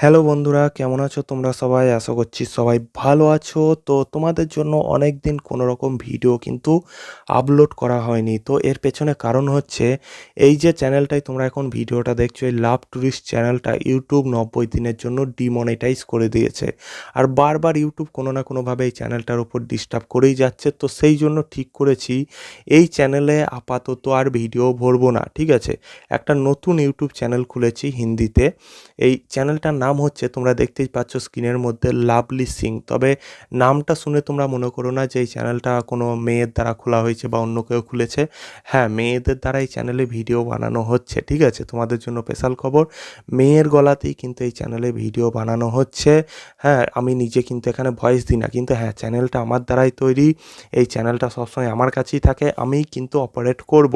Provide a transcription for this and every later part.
Hello বন্ধুরা, কেমন আছো তোমরা সবাই? আশা করছি সবাই ভালো আছো। তো তোমাদের জন্য অনেক দিন কোনো রকম ভিডিও কিন্তু আপলোড করা হয়নি। তো এর পেছনে কারণ হচ্ছে, এই যে চ্যানেলটাই তোমরা এখন ভিডিওটা দেখছ, এই লাভ ট্যুরিস্ট চ্যানেলটা ইউটিউব নব্বই দিনের জন্য ডিমনিটাইজ করে দিয়েছে। আর বারবার ইউটিউব কোনো না কোনোভাবে এই চ্যানেলটার উপর ডিস্টার্ব করেই যাচ্ছে। তো সেই জন্য ঠিক করেছি, এই চ্যানেলে আপাতত আর ভিডিও ভরবো না, ঠিক আছে? একটা নতুন ইউটিউব চ্যানেল খুলেছি হিন্দিতে। এই চ্যানেলটার নাম হচ্ছে, তোমরা দেখতেই পাচ্ছ স্ক্রিনের মধ্যে লাভলি সিং। তবে নামটা শুনে তোমরা মনে করো না যে এই চ্যানেলটা কোনো মেয়ের দ্বারা খোলা হয়েছে বা অন্য কেউ খুলেছে। হ্যাঁ মেয়েদের দ্বারা এই চ্যানেলে ভিডিও বানানো হচ্ছে, ঠিক আছে? তোমাদের জন্য স্পেশাল খবর, মেয়ের গলাতেই কিন্তু এই চ্যানেলে ভিডিও বানানো হচ্ছে। হ্যাঁ আমি নিজে কিন্তু এখানে ভয়েস দিই না, কিন্তু হ্যাঁ চ্যানেলটা আমার দ্বারাই তৈরি, এই চ্যানেলটা সবসময় আমার কাছেই থাকে, আমি কিন্তু অপারেট করব।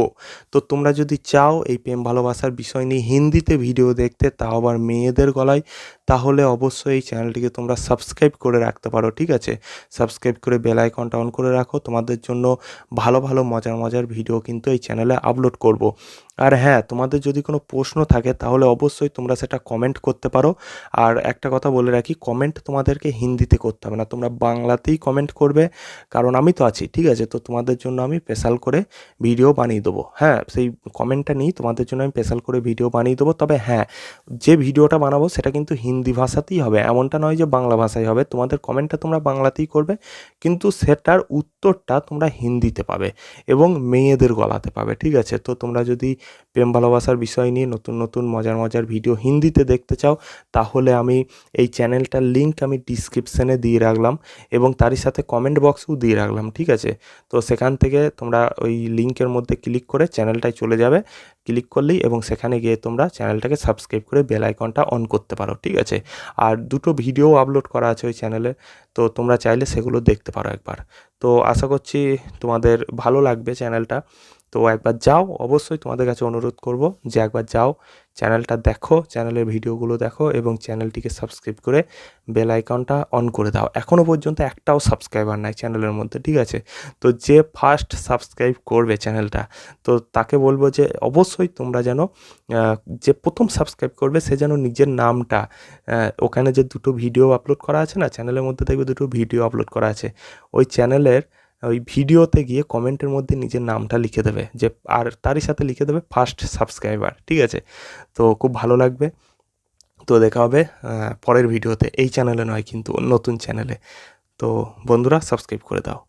তো তোমরা যদি চাও এই প্রেম ভালোবাসার বিষয় নিয়ে হিন্দিতে ভিডিও দেখতে, তাও আবার মেয়েদের গলায় তাহলে অবশ্যই এই চ্যানেলটিকে তোমরা সাবস্ক্রাইব করে রাখতে পারো, ঠিক আছে? সাবস্ক্রাইব করে বেল আইকনটা অন করে রাখো। তোমাদের জন্য ভালো ভালো, মজার মজার ভিডিও কিন্তু এই চ্যানেলে আপলোড করব। আর হ্যাঁ তোমাদের যদি কোনো প্রশ্ন থাকে, তাহলে অবশ্যই তোমরা সেটা কমেন্ট করতে পারো। আর একটা কথা বলে রাখি কমেন্ট তোমাদেরকে হিন্দিতে করতে হবে না। তোমরা বাংলাতেই কমেন্ট করবে, কারণ আমি তো আছি, ঠিক আছে? তো তোমাদের জন্য আমি স্পেশাল করে ভিডিও বানিয়ে দেবো। হ্যাঁ সেই কমেন্টটা নিই তোমাদের জন্য আমি স্পেশাল করে ভিডিও বানিয়ে দেবো। তবে হ্যাঁ যে ভিডিওটা বানাবো, সেটা কিন্তু হিন্দি ভাষাতেই হবে। এমনটা নয় যে বাংলা ভাষায় হবে। তোমাদের কমেন্টটা তোমরা বাংলাতেই করবে, কিন্তু সেটার উত্তরটা তোমরা হিন্দিতে পাবে এবং মেয়েদের গলাতে পাবে, ঠিক আছে? তো তোমরা যদি প্রেম ভালোবাসার বিষয় নিয়ে নতুন নতুন মজার মজার ভিডিও হিন্দিতে দেখতে চাও, তাহলে আমি এই চ্যানেলটার লিঙ্ক আমি ডিসক্রিপশানে দিয়ে রাখলাম এবং তারই সাথে কমেন্ট বক্সেও দিয়ে রাখলাম, ঠিক আছে? তো সেখান থেকে তোমরা ওই লিঙ্কের মধ্যে ক্লিক করে চ্যানেলটায় চলে যাবে ক্লিক করলেই এবং সেখানে গিয়ে তোমরা চ্যানেলটাকে সাবস্ক্রাইব করে বেল আইকনটা অন করতে পারো, ঠিক আছে? আর দুটো ভিডিও আপলোড করা আছে ওই চ্যানেলে, তো তোমরা চাইলে সেগুলো দেখতে পারো একবার। তো আশা করছি তোমাদের ভালো লাগবে চ্যানেলটা। তো একবার যাও, অবশ্যই তোমাদের কাছে অনুরোধ করব যে একবার যাও, চ্যানেলটা দেখো, চ্যানেলের ভিডিওগুলো দেখো এবং চ্যানেলটিকে সাবস্ক্রাইব করে বেল আইকনটা অন করে দাও। এখনও পর্যন্ত একটাও সাবস্ক্রাইবার নাই চ্যানেলের মধ্যে, ঠিক আছে? তো যে ফার্স্ট সাবস্ক্রাইব করবে চ্যানেলটা, তো তাকে বলব যে অবশ্যই তোমরা যেন যে প্রথম সাবস্ক্রাইব করবে সে যেন নিজের নামটা ওখানে যে দুটো ভিডিও আপলোড করা আছে না, চ্যানেলের মধ্যে দেখবে দুটো ভিডিও আপলোড করা আছে, ওই চ্যানেলের ওই ভিডিওতে গিয়ে কমেন্টের মধ্যে নিজের নামটা লিখে দেবে যে, আর তারই সাথে লিখে দেবে ফার্স্ট সাবস্ক্রাইবার ঠিক আছে? তো খুব ভালো লাগবে। তো দেখা হবে পরের ভিডিওতে। এই চ্যানেলে নয়, কিন্তু নতুন চ্যানেলে তো বন্ধুরা সাবস্ক্রাইব করে দাও।